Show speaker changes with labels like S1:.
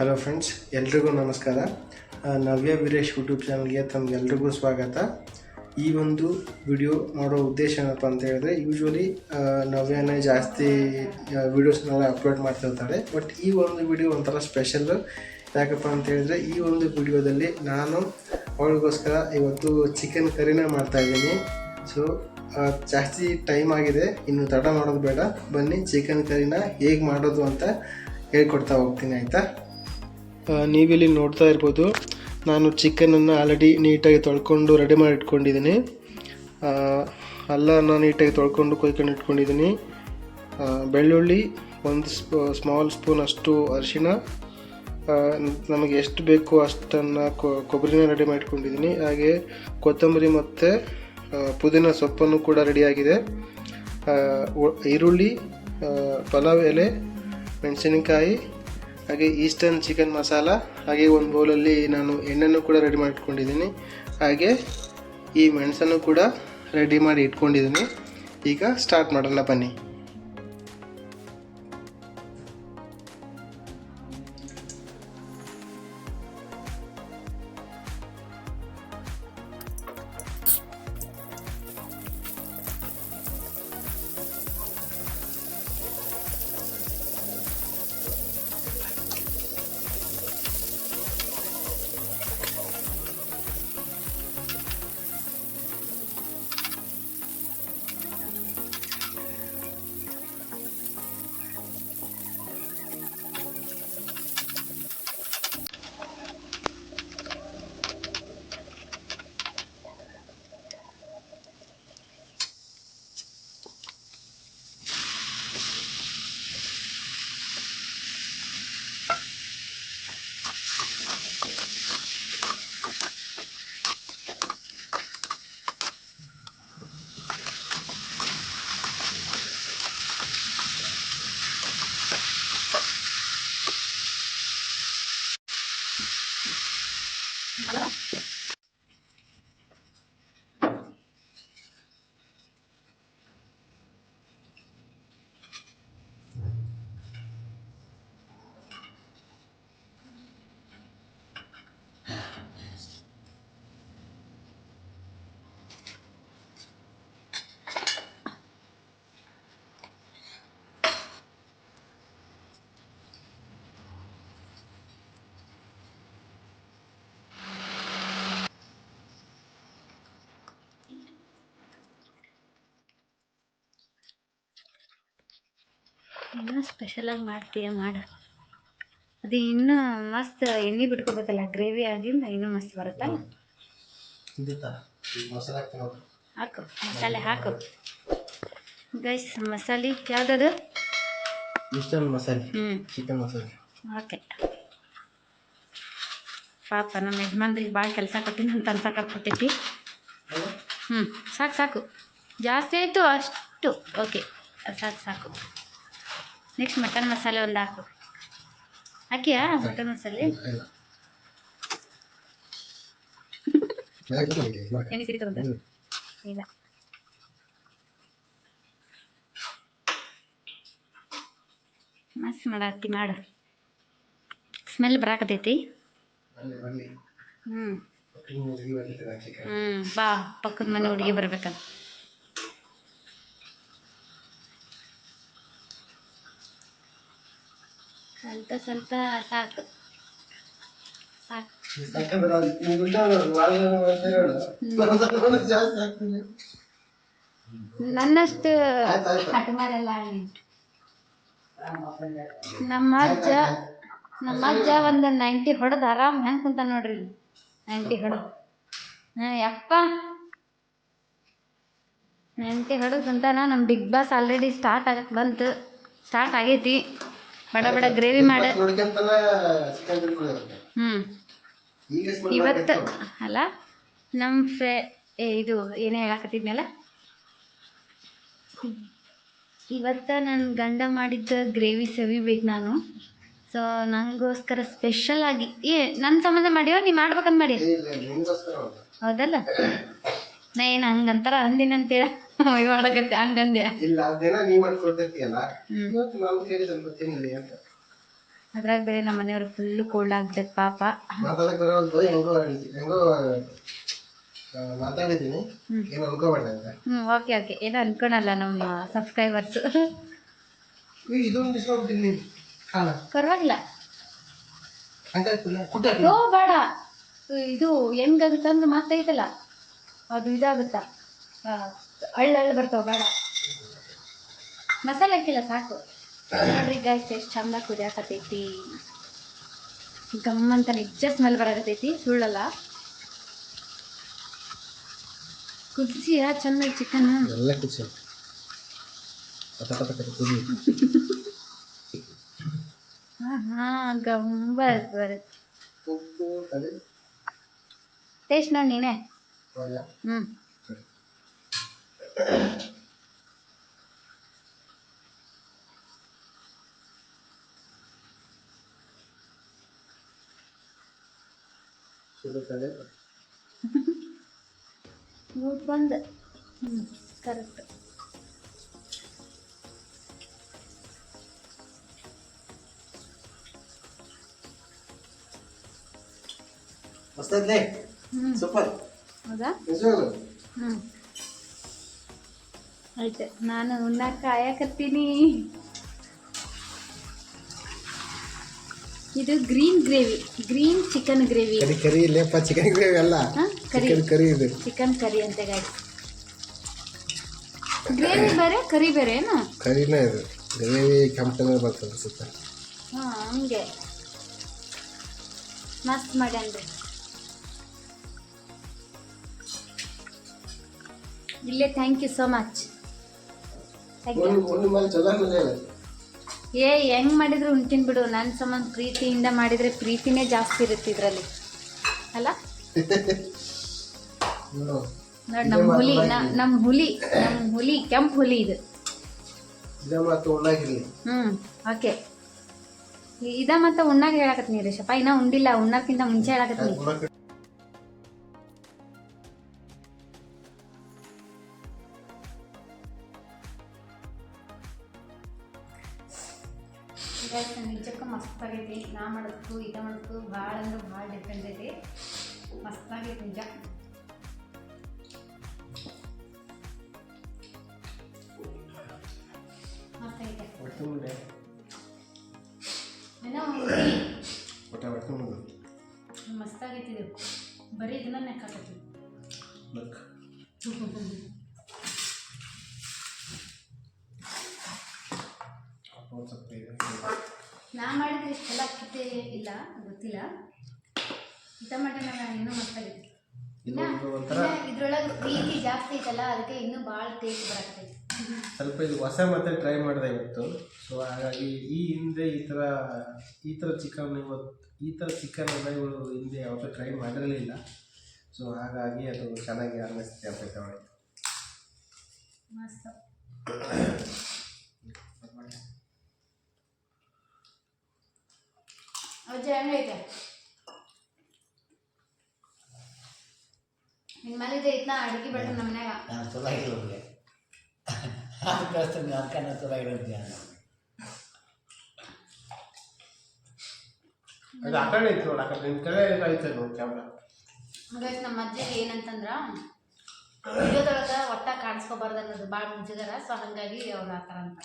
S1: Hello friends ಎಲ್ರಿಗೂ ನಮಸ್ಕಾರ. ನವ್ಯ Veeresh YouTube ಚಾನಲ್ಗೆ ತಮಗೆಲ್ರಿಗೂ ಸ್ವಾಗತ. ಈ ಒಂದು ವಿಡಿಯೋ ಮಾಡೋ ಉದ್ದೇಶ ಏನಪ್ಪ ಅಂತ ಹೇಳಿದ್ರೆ ಯೂಶ್ವಲಿ ನವ್ಯನೇ ಜಾಸ್ತಿ ವೀಡಿಯೋಸ್ನೆಲ್ಲ ಅಪ್ಲೋಡ್ ಮಾಡ್ತಿರ್ತಾರೆ ಬಟ್ ಈ ಒಂದು ವಿಡಿಯೋ ಒಂಥರ ಸ್ಪೆಷಲ್ ಯಾಕಪ್ಪ ಅಂತ ಹೇಳಿದ್ರೆ, ಈ ಒಂದು ವಿಡಿಯೋದಲ್ಲಿ ನಾನು ಅವಳಿಗೋಸ್ಕರ ಇವತ್ತು ಚಿಕನ್ ಕರಿನ ಮಾಡ್ತಾ ಇದ್ದೀನಿ. ಸೊ ಜಾಸ್ತಿ ಟೈಮ್ ಆಗಿದೆ, ಇನ್ನು ತಡ ಮಾಡೋದು ಬೇಡ. ಬನ್ನಿ ಚಿಕನ್ ಕರಿನ ಹೇಗೆ ಮಾಡೋದು ಅಂತ ಹೇಳ್ಕೊಡ್ತಾ ಹೋಗ್ತೀನಿ, ಆಯಿತಾ? ನೀವಿಲ್ಲಿ ನೋಡ್ತಾ ಇರ್ಬೋದು, ನಾನು ಚಿಕನನ್ನು ಆಲ್ರೆಡಿ ನೀಟಾಗಿ ತೊಳ್ಕೊಂಡು ರೆಡಿ ಮಾಡಿ ಇಟ್ಕೊಂಡಿದ್ದೀನಿ ಅಲ್ಲ ಅಲ್ಲನ ನೀಟಾಗಿ ತೊಳ್ಕೊಂಡು ಕೊಯ್ಕೊಂಡು ಇಟ್ಕೊಂಡಿದ್ದೀನಿ. ಬೆಳ್ಳುಳ್ಳಿ, ಒಂದು ಸ್ಪೂ ಸ್ಮಾಲ್ ಸ್ಪೂನ್ ಅಷ್ಟು ಅರಿಶಿಣ. ನಮಗೆ ಎಷ್ಟು ಬೇಕು ಅಷ್ಟನ್ನು ಕೊಬ್ಬರಿನ ರೆಡಿ ಮಾಡಿಟ್ಕೊಂಡಿದ್ದೀನಿ. ಹಾಗೆ ಕೊತ್ತಂಬರಿ ಮತ್ತು ಪುದೀನ ಸೊಪ್ಪನ್ನು ಕೂಡ ರೆಡಿಯಾಗಿದೆ ಈರುಳ್ಳಿ ಪಲಾವ್ ಎಲೆ, ಮೆಣಸಿನಕಾಯಿ ಹಾಗೆ ಈಸ್ಟರ್ನ್ ಚಿಕನ್ ಮಸಾಲ ಹಾಗೆ ಒಂದು ಬೌಲಲ್ಲಿ ನಾನು ಎಣ್ಣೆನೂ ಕೂಡ ರೆಡಿ ಮಾಡಿ ಇಟ್ಕೊಂಡಿದ್ದೀನಿ ಹಾಗೆ ಈ ಮೆಣಸನ್ನು ಕೂಡ ರೆಡಿ ಮಾಡಿ ಇಟ್ಕೊಂಡಿದ್ದೀನಿ. ಈಗ ಸ್ಟಾರ್ಟ್ ಮಾಡೋಣ ಬನ್ನಿ.
S2: ಇನ್ನೂ ಸ್ಪೆಷಲಾಗಿ ಮಾಡ್ತೀಯ ಮಾಡು. ಅದು ಇನ್ನೂ ಮಸ್ತ್ ಎಣ್ಣೆ ಬಿಟ್ಕೋಬೇಕಲ್ಲ ಗ್ರೇವಿ ಆಗಿಂದ ಇನ್ನೂ ಮಸ್ತ್ ಬರುತ್ತಲ್ಲ ಹಾಕು ಮಸಾಲೆ ಹಾಕು. ಗೈಸ್ ಮಸಾಲೆ ಯಾವುದದು?
S1: ಮಿಸ್ಟರ್ ಮಸಾಲೆ
S2: ಹ್ಞೂ
S1: ಚಿಕನ್ ಮಸಾಲೆ.
S2: ಓಕೆ ಪಾಪ ನಮ್ಮ ಯಜಮಾನ್ರಿಗೆ ಭಾಳ ಕೆಲಸ ಕೊಟ್ಟಿನಿ ಅಂತ ಅನ್ಸಕ್ಕಾಗ್ಬಿಟ್ಟೈತಿ. ಹ್ಞೂ ಸಾಕು ಸಾಕು. ಜಾಸ್ತಿ ಆಯಿತು ಅಷ್ಟು. ಓಕೆ ಸಾಕು ಸಾಕು. ನೆಕ್ಸ್ಟ್ ಮಟನ್ ಮಸಾಲೆ ಒಂದು ಹಾಕು. ಹಾಕಿಯಾ ಮಟನ್ ಮಸಾಲೆ ಇಲ್ಲ ಮಸ್ತ್ ಮಾಡತ್ತಿ ಮಾಡು. ಸ್ಮೆಲ್ ಬರಾಕತೈತಿ. ಹ್ಞೂ ಹ್ಞೂ ಬಾ ಪಕ್ಕದ ಮನೆ ಹುಡುಗಿ ಬರ್ಬೇಕಂತ. ಸ್ವಲ್ಪ ಸ್ವಲ್ಪ ಸಾಕು. ಸಾಕು. ನನ್ನಷ್ಟು ಹಠಮಾರೆಲ್ಲ ನಮ್ಮ ಅಜ್ಜ ನಮ್ಮ ಅಜ್ಜ ಒಂದು ನೈಂಟಿ ಹೊಡೆದು ಆರಾಮ್ ಹೆಂಗೆ ಕುಂತ ನೋಡ್ರಿ ನೈಂಟಿ ಹೊಡೆದು. ಹಾಂ ಯಪ್ಪ. ನೈಂಟಿ ಹೊಡೆದು ಕುಂತಾನ ನಮ್ಮ ಬಿಗ್ ಬಾಸ್ ಆಲ್ರೆಡಿ ಸ್ಟಾರ್ಟ್ ಆಗಕ್ಕೆ ಬಂತು. ಸ್ಟಾರ್ಟ್ ಆಗೈತಿ. ಬಡ ಬಡ ಗ್ರೇವಿ ಮಾಡ ಹ್ಞೂ ಇವತ್ತು ಅಲ್ಲ ನಮ್ಮ ಫ್ರೇ ಏ ಇದು ಏನೇ ಹೇಳಕತ್ತಿದ್ನಲ್ಲ? ಇವತ್ತು ನನ್ನ ಗಂಡ ಮಾಡಿದ್ದ ಗ್ರೇವಿ ಸವಿಬೇಕು ನಾನು. ಸೊ ನನಗೋಸ್ಕರ ಸ್ಪೆಷಲ್ ಆಗಿ ಏ ನನ್ನ ಸಂಬಂಧ ಮಾಡ್ಯೋ ನೀ ಮಾಡ್ಬೇಕಂತ ಮಾಡಿ ಹೌದಲ್ಲ? ನಾ ಏನು ಹಂಗಂತಾರ ಅಂದಿನಂತೇಳ. ಮಾಡಕತ್ತೆ ಹಂಗಂದೆ.
S1: ಇಲ್ಲ ಅದೇನ ನೀ ಅಂತ.
S2: ಅದ್ರಾಗ ಬೇರೆ ನಮ್ಮ ಮನೆಯವ್ರು ಫುಲ್ಲು ಕೋಲ್ಡ್ ಪಾಪ.
S1: ಮಾತಾಡಕ್ ಬರೋಲ್ದು ಹೆಂಗೋ ಹೆಂಗೋ ಆ, ಮಾತಾಡಿದ್ದೀನಿ. ಏನು ಅನ್ಕೋಬೇಡ ಅಂತ.
S2: ಹ್ಞೂ ಓಕೆ ಓಕೆ ಏನೋ ಅನ್ಕೊಳಲ್ಲ ನಮ್ಮ ಸಬ್ಸ್ಕ್ರೈಬರ್ಸ್
S1: ಇದೊಂದು
S2: ಪರವಾಗಿಲ್ಲ. ಓ ಬೇಡ. ಇದು ಹೆಂಗಾಗುತ್ತೆ ಅಂದ್ರೆ ಮಾತೈತಲ್ಲ ಅದು ಇದಾಗುತ್ತಾ? ಹಳ್ಳ ಹಳ್ಳ ಬರ್ತಾವ ಬೇಡ. ಮಸಾಲೆ ಹಾಕಿಲ್ಲ ಸಾಕು. ನೋಡ್ರಿ ಗಾಯ್ಸ್ ಎಷ್ಟು ಚಂದ ಕುದಿಯಾಕತೈತಿ. ಗಮ್ಮಂತ ನಿಜ ಸ್ಮೆಲ್ ಬರಾಕತೈತಿ ಸುಳ್ಳಲ್ಲ. ಕುದಿಸಿಯ? ಚೆನ್ನಾಗಿ ಚಿಕನ್
S1: ಎಲ್ಲ ಕುದಿಸಿ.
S2: ಹಾ ಗಂಬ ಬರುತ್ತೆ ಟೇಸ್ಟ್ ನೋಡಿ ನೀನೆ.
S1: ಹ್ಮ್.
S2: ಹ್ಞೂ ಮೂರು ಬಂದು. ಹ್ಞೂ ಕರೆಕ್ಟ್ ಹ್ಮ್.
S1: ಸೂಪರ್.
S2: ಹೌದಾ?
S1: ಹ್ಮ್.
S2: ಹ್ಞೂ ಆಯ್ತು. ನಾನು ಉಣ್ಣಾಕ ಕಾಯಕತ್ತೀನಿ. ಇದು green gravy green chicken gravy.
S1: Curry curry ಇಲ್ಲೇಪ್ಪ chicken gravy ಅಲ್ಲ.
S2: ಕರಿ.
S1: ಕರಿ ಇದು.
S2: ಚಿಕನ್ ಕರಿ ಅಂತ ಗಾಡಿ ಗ್ರೇವಿ ಬೇರೆ ಕರಿ ಬೇರೆ ಏನು?
S1: ಕರಿನೇ ಇದು. ಗ್ರೇವಿ ಕೆಂಪನೇ ಬರ್ತದೆ ಅನ್ಸುತ್ತೆ.
S2: ಹಾಂ ಹಂಗೆ. ಮಸ್ತ್ ಮಾಡ್ಯಾನ್ರಿ ಇಲ್ಲೇ ಥ್ಯಾಂಕ್ ಯು ಸೋ ಮಚ್
S1: ಒಂದು ಮೇಲೆ ಚಲೋ.
S2: ಏ ಹೆಂಗ್ ಮಾಡಿದ್ರು ಉಣ್ತೀನಿ ಬಿಡು. ನನ್ನ ಸಂಬಂಧ ಪ್ರೀತಿಯಿಂದ ಮಾಡಿದ್ರೆ ಪ್ರೀತಿನೇ ಜಾಸ್ತಿ ಇರುತ್ತೆ ಇದರಲ್ಲಿ. ಅಲ್ಲ?
S1: ನೋಡು.
S2: ನಮ್ಮ ಹುಲಿ ನಮ್ ನಮ್ಮ ಹುಲಿ ನಮ್ಮ ಹುಲಿ ಕೆಂಪು ಹುಲಿ ಇದು. Hmm okay. ಇದ ಮತ್ತ ಉಣ್ಣಾಗ ಹೇಳಕತ್ತೀನಿ ರೇಷಪ್ಪ ಇನ್ನ ಉಂಡಿಲ್ಲ ಉಣ್ಣಕ್ಕಿಂತ ಮುಂಚೆ ಹೇಳಕತ್ತೀನಿ. ನಿಜಕ್ಕೂ ಮಸ್ತ್ ಆಗೈತಿ ನಾ ಮಾಡೋದಕ್ಕೂ ಇದು ಮಾಡೋದಕ್ಕೂ ಭಾಳ ಅಂದ್ರೆ ಭಾಳ ಡಿಫ್ರೆಂಟ್ ಐತಿ. ಮಸ್ತ್ ಆಗೈತಿ ನಿಜ. ಮಸ್ತ್ ಆಗೈತೆ
S1: ಹೊಟ್ಟೆ ಮುಂದೆ
S2: ಏನೋ ಹುಲಿ
S1: ಹೊಟ್ಟೆ ಹೊಟ್ಟೆ ಮುಂದೆ
S2: ಮಸ್ತ್ ಆಗೈತಿ ಇದು. ಬರೀ ಇದನ್ನ ನೆಕ್ಕಾಕತ್ತಿ
S1: ಲಕ್ ಅಪ್ಪ ಒಂದ್ ಸ್ವಲ್ಪ ಇದೆ
S2: ನಾ ಮಾಡಿದ್ರೆ ಇಷ್ಟೆಲ್ಲ ಕಿತ್ತೆ ಗೊತ್ತಿಲ್ಲ. ಟಮಾಟೆ ನಾನು ಇನ್ನೂ
S1: ಒಂಥರ
S2: ಇದ್ರೊಳಗೆ ಜಾಸ್ತಿ ಐತಲ್ಲ ಅದಕ್ಕೆ ಇನ್ನೂ ಭಾಳ ಟೇಸ್ಟ್
S1: ಸ್ವಲ್ಪ ಇದು ಹೊಸ ಮತ್ತೆ ಟ್ರೈ ಮಾಡಿದೆ ಇವತ್ತು. ಸೊ ಹಾಗಾಗಿ ಈ ಹಿಂದೆ ಈ ಥರ ಈ ಥರ ಚಿಕನ್ ಇವತ್ತು ಈ ಥರ ಚಿಕನ್ ಇವಳು ಹಿಂದೆ ಯಾವತ್ತೂ ಟ್ರೈ ಮಾಡಿರಲಿಲ್ಲ ಸೊ ಹಾಗಾಗಿ ಅದು ಚೆನ್ನಾಗಿ ಅನ್ನಿಸ್ತೆ ಅಂತ ತಗೊಳ್ಳಿ.
S2: ಮಸ್ತ್. ಅಜ್ಜ ಹೆಂಗೈತೆ ನಿನ್ನ ಮನೇಲಿ ಐತ್ನಾ ಅಡುಗೆ ಬೆಟ್ಟ ನಮ್ಮ ಮನ್ಯಾಗ.
S3: ನಾನು ಸುಲಾಗಿರೋದಿಲ್ಲ ಕಳಿಸ್ತೀನಿ ಅನ್ಕನ ಸುಲಾಗಿರೋದು
S1: ಅದು ಆ ಕಡೆ ಇತ್ತು ನೋಡಿ ಆ ಕಡೆ ನಿಮ್ಮ ಕಡೆ ಐತೆ ನೋಡಿ ಕ್ಯಾಮ್ರಾ
S2: ಹಾಗಾಗಿ ನಮ್ಮ ಅಜ್ಜಿಗೆ ಏನಂತಂದ್ರ ವಿಡಿಯೋದೊಳಗೆ ಒಟ್ಟ ಕಾಣಿಸ್ಕೋಬಾರ್ದು ಅನ್ನೋದು ಭಾಳ ಮುಂಚಿದಾರ ಸೊ ಹಾಗಾಗಿ ಅವ್ರು ಆ ಥರ ಅಂತ